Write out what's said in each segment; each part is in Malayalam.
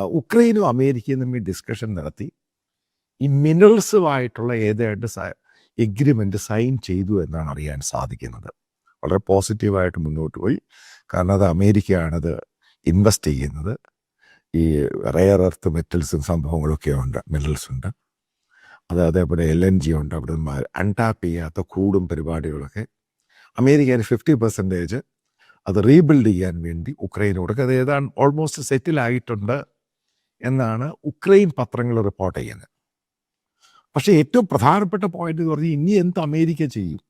ഉക്രൈനും അമേരിക്കയും തമ്മിൽ ഡിസ്കഷൻ നടത്തി. ഈ മിനറൽസുമായിട്ടുള്ള ഏതായിട്ട് എഗ്രിമെന്റ് സൈൻ ചെയ്തു എന്നാണ് അറിയാൻ സാധിക്കുന്നത്. വളരെ പോസിറ്റീവായിട്ട് മുന്നോട്ട് പോയി. കാരണം അത് അമേരിക്കയാണത് ഇൻവെസ്റ്റ് ചെയ്യുന്നത്. ഈ റെയർ എർത്ത് മെറ്റൽസും സംഭവങ്ങളൊക്കെ ഉണ്ട് മിനറൽസ് ഉണ്ട്. അത് അതേപോലെ എൽ എൻ ജി ഉണ്ട് അവിടെ അൺടാപ്പ് ചെയ്യാത്ത കൂടും പരിപാടികളൊക്കെ. അമേരിക്കയിൽ ഫിഫ്റ്റി പെർസെന്റേജ് അത് റീബിൽഡ് ചെയ്യാൻ വേണ്ടി ഉക്രൈനോടൊക്കെ അത് ഏതാണ്ട് ഓൾമോസ്റ്റ് സെറ്റിൽ ആയിട്ടുണ്ട്. എന്നാണ് ഉക്രൈൻ പത്രങ്ങൾ റിപ്പോർട്ട് ചെയ്യുന്നത്. പക്ഷേ ഏറ്റവും പ്രധാനപ്പെട്ട പോയിന്റ് എന്ന് പറഞ്ഞാൽ ഇനി എന്ത് അമേരിക്ക ചെയ്യും?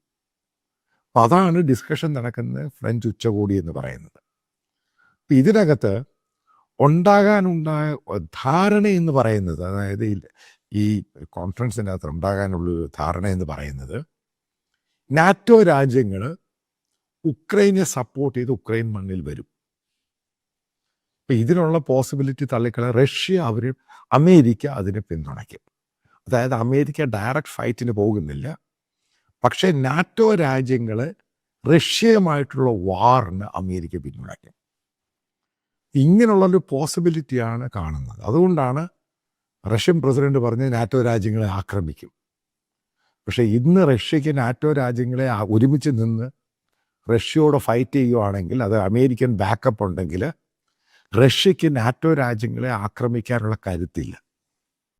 അപ്പം അതാണ് ഡിസ്കഷൻ നടക്കുന്നത് ഫ്രഞ്ച് ഉച്ചകോടി എന്ന് പറയുന്നത്. അപ്പം ഇതിനകത്ത് ഉണ്ടാകാനുണ്ടായ ധാരണ എന്ന് പറയുന്നത് അതായത് ഈ- കോൺഫറൻസിനകത്ത് ഉണ്ടാകാനുള്ള ധാരണ എന്ന് പറയുന്നത് നാറ്റോ രാജ്യങ്ങൾ ഉക്രൈനെ സപ്പോർട്ട് ചെയ്ത് ഉക്രൈൻ മണ്ണിൽ വരും. അപ്പം ഇതിനുള്ള പോസിബിലിറ്റി തള്ളിക്കള റഷ്യ അവർ അമേരിക്ക അതിനെ പിന്തുണയ്ക്കും. അതായത് അമേരിക്ക ഡയറക്റ്റ് ഫൈറ്റിന് പോകുന്നില്ല. പക്ഷേ നാറ്റോ രാജ്യങ്ങൾ റഷ്യയുമായിട്ടുള്ള വാറിന് അമേരിക്ക പിന്തുണയ്ക്കും. ഇങ്ങനെയുള്ളൊരു പോസിബിലിറ്റിയാണ് കാണുന്നത്. അതുകൊണ്ടാണ് റഷ്യൻ പ്രസിഡന്റ് പറഞ്ഞ് നാറ്റോ രാജ്യങ്ങളെ ആക്രമിക്കും. പക്ഷേ ഇന്ന് റഷ്യയ്ക്ക് നാറ്റോ രാജ്യങ്ങളെ ഒരുമിച്ച് നിന്ന് റഷ്യയോട് ഫൈറ്റ് ചെയ്യുവാണെങ്കിൽ അത് അമേരിക്കൻ ബാക്കപ്പ് ഉണ്ടെങ്കിൽ റഷ്യക്ക് നാറ്റോ രാജ്യങ്ങളെ ആക്രമിക്കാനുള്ള കരുത്തില്ല.